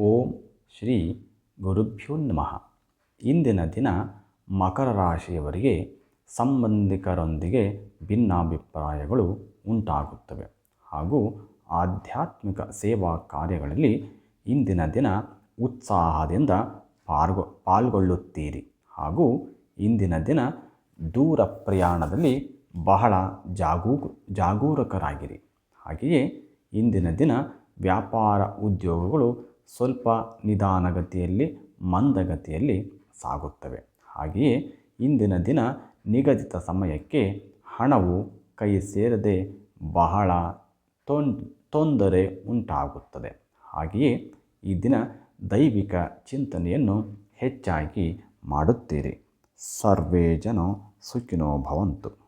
ಓಂ ಶ್ರೀ ಗುರುಭ್ಯೋ ನಮಃ. ಇಂದಿನ ದಿನ ಮಕರ ರಾಶಿಯವರಿಗೆ ಸಂಬಂಧಿಕರೊಂದಿಗೆ ಭಿನ್ನಾಭಿಪ್ರಾಯಗಳು ಉಂಟಾಗುತ್ತವೆ. ಹಾಗೂ ಆಧ್ಯಾತ್ಮಿಕ ಸೇವಾ ಕಾರ್ಯಗಳಲ್ಲಿ ಇಂದಿನ ದಿನ ಉತ್ಸಾಹದಿಂದ ಪಾಲ್ಗೊ ಪಾಲ್ಗೊಳ್ಳುತ್ತೀರಿ. ಹಾಗೂ ಇಂದಿನ ದಿನ ದೂರ ಪ್ರಯಾಣದಲ್ಲಿ ಬಹಳ ಜಾಗೂ ಜಾಗರೂಕರಾಗಿರಿ. ಹಾಗೆಯೇ ಇಂದಿನ ದಿನ ವ್ಯಾಪಾರ ಉದ್ಯೋಗಗಳು ಸ್ವಲ್ಪ ನಿಧಾನಗತಿಯಲ್ಲಿ ಮಂದಗತಿಯಲ್ಲಿ ಸಾಗುತ್ತವೆ. ಹಾಗೆಯೇ ಇಂದಿನ ದಿನ ನಿಗದಿತ ಸಮಯಕ್ಕೆ ಹಣವು ಕೈ ಸೇರದೆ ಬಹಳ ತೊನ್, ತೊಂದರೆ ಉಂಟಾಗುತ್ತದೆ. ಹಾಗೆಯೇ ಈ ದಿನ ದೈವಿಕ ಚಿಂತನೆಯನ್ನು ಹೆಚ್ಚಾಗಿ ಮಾಡುತ್ತೀರಿ. ಸರ್ವೇ ಜನ ಸುಖಿನೋ ಭವಂತು.